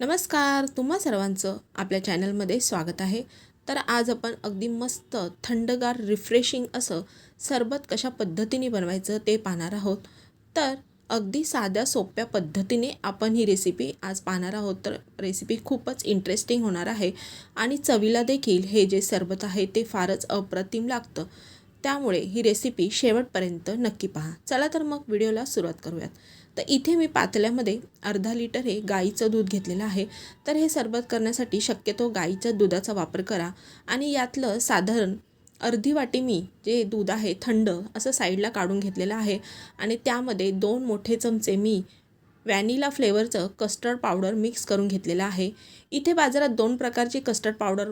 नमस्कार तुम्हा सर्वांचं आपल्या चॅनलमध्ये स्वागत आहे. तर आज आपण अगदी मस्त थंडगार रिफ्रेशिंग असं सरबत कशा पद्धतीने बनवायचं ते पाहणार आहोत. तर अगदी साध्या सोप्या पद्धतीने आपण ही रेसिपी आज पाहणार आहोत. तर रेसिपी खूपच इंटरेस्टिंग होणार आहे. आणि चवीला देखील हे जे सरबत आहे ते फारच अप्रतिम लागतं. त्यामुळे ही रेसिपी शेवटपर्यंत नक्की पहा. चला तर मग व्हिडिओला सुरुवात करूयात. तर इथे मी पातल्यामध्ये अर्धा लिटर हे गाईचं दूध घेतलेलं आहे. तर हे सरबत करण्यासाठी शक्यतो गाईच्या दुधाचा वापर करा. आणि यातलं साधारण अर्धी वाटी मी जे दूध आहे थंड असं साईडला काढून घेतलेलं आहे. आणि त्यामध्ये दोन मोठे चमचे मी व्हॅनिला फ्लेवरचं कस्टर्ड पावडर मिक्स करून घेतलेलं आहे. इथे बाजारात दोन प्रकारची कस्टर्ड पावडर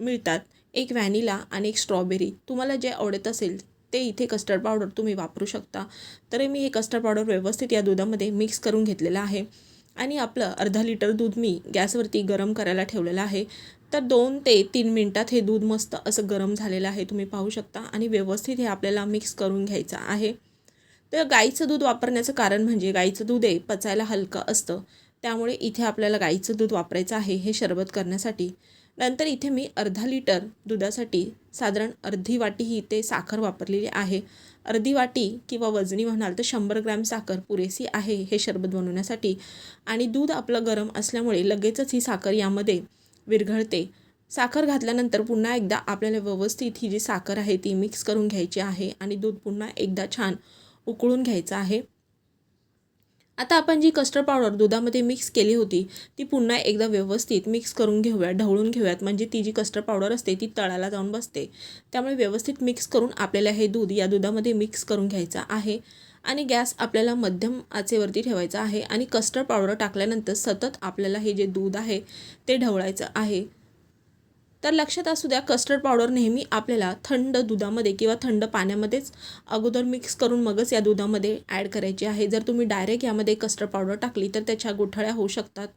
मिळतात. एक व्हॅनिला आणि एक स्ट्रॉबेरी तुम्हाला जे आवडत असेल ते इथे कस्टर्ड पावडर तुम्ही वापरू शकता. तरी मी हे कस्टर्ड पावडर व्यवस्थित या दुधामध्ये मिक्स करून घेतलेलं आहे. आणि आपलं अर्धा लिटर दूध मी गॅसवरती गरम करायला ठेवलेलं आहे. तर दोन ते तीन मिनटात हे दूध मस्त असं गरम झालेलं आहे. तुम्ही पाहू शकता आणि व्यवस्थित हे आपल्याला मिक्स करून घ्यायचं आहे. तर गाईचं दूध वापरण्याचं कारण म्हणजे गाईचं दूध आहे पचायला हलकं असतं. त्यामुळे इथे आपल्याला गाईचं दूध वापरायचं आहे हे शरबत करण्यासाठी. नंतर इथे मी अर्धा लिटर दुधासाठी साधारण अर्धी वाटी ही इथे साखर वापरलेली आहे. अर्धी वाटी किंवा वजनी म्हणाल तर शंभर ग्रॅम साखर पुरेसी आहे हे शरबत बनवण्यासाठी. आणि दूध आपलं गरम असल्यामुळे लगेचच ही साखर यामध्ये विरघळते. साखर घातल्यानंतर पुन्हा एकदा आपल्याला व्यवस्थित ही जी साखर आहे ती मिक्स करून घ्यायची आहे आणि दूध पुन्हा एकदा छान उकळून घ्यायचं आहे. आता आपण जी कस्टर्ड पावडर दुधामध्ये मिक्स केली होती ती पुन्हा एकदा व्यवस्थित मिक्स करून घेऊया ढवळून घेऊयात. म्हणजे ती जी कस्टर्ड पावडर असते ती तळाला जाऊन बसते. त्यामुळे व्यवस्थित मिक्स करून आपल्याला हे दूध या दुधामध्ये मिक्स करून घ्यायचं आहे. आणि गॅस आपल्याला मध्यम आचेवरती ठेवायचा आहे. आणि कस्टर्ड पावडर टाकल्यानंतर सतत आपल्याला हे जे दूध आहे ते ढवळायचं आहे. तर लक्षात असू द्या कस्टर्ड पावडर नेहमी आपल्याला थंड दुधामध्ये किंवा थंड पाण्यामध्येच अगोदर मिक्स करून मगच या दुधामध्ये ॲड करायची आहे. जर तुम्ही डायरेक्ट यामध्ये कस्टर्ड पावडर टाकली तर त्याच्या गोठळ्या होऊ शकतात.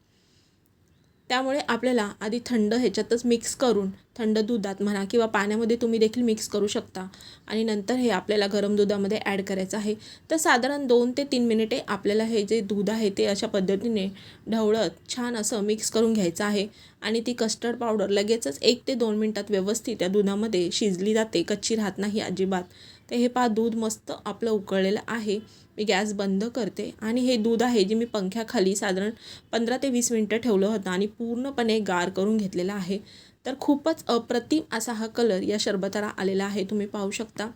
त्यामुळे आपल्याला आधी थंड ह्याच्यातच मिक्स करून थंड दुधात म्हणा किंवा पाण्यामध्ये तुम्ही देखील मिक्स करू शकता. आणि नंतर हे आपल्याला गरम दुधामध्ये ॲड करायचं आहे. तर साधारण दोन ते तीन मिनिटे आपल्याला हे जे दूध आहे ते अशा पद्धतीने ढवळत छान असं मिक्स करून घ्यायचं आहे. आणि ती कस्टर्ड पावडर लगेचच एक ते दोन मिनटात व्यवस्थित त्या दुधामध्ये शिजली जाते. कच्ची राहत नाही अजिबात. तर हे पहा दूध मस्त आपलं उकळलेलं आहे. मी गॅस बंद करते. आणि हे दूध आहे जे मी पंख्याखाली साधारण पंधरा ते वीस मिनटं ठेवलं होतं आणि पूर्णपणे गार करून घेतलेलं आहे. तर खूपच अप्रतिम असा हा कलर या शरबताला आलेला आहे. तुम्ही पाहू शकता.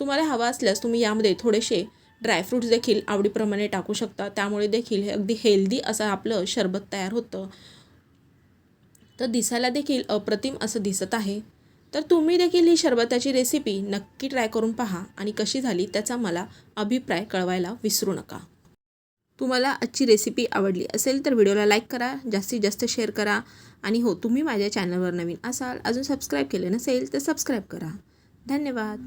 तुम्हाला हवा असल्यास तुम्ही यामध्ये थोडेसे ड्रायफ्रूट्स देखील आवडीप्रमाणे टाकू शकता. त्यामुळे देखील हे अगदी हेल्दी असं आपलं शरबत तयार होतं. तर दिसायला देखील अप्रतिम असं दिसत आहे. तर तुम्ही देखील ही शरबताची रेसिपी नक्की ट्राय करून पहा आणि कशी झाली त्याचा मला अभिप्राय कळवायला विसरू नका. तुम्हाला आजची रेसिपी आवडली असेल तर व्हिडिओला लाईक करा जास्तीत जास्त शेअर करा आणि हो तुम्ही माझ्या चॅनलवर नवीन असाल अजून सबस्क्राईब केले नसेल तर सबस्क्राईब करा. धन्यवाद.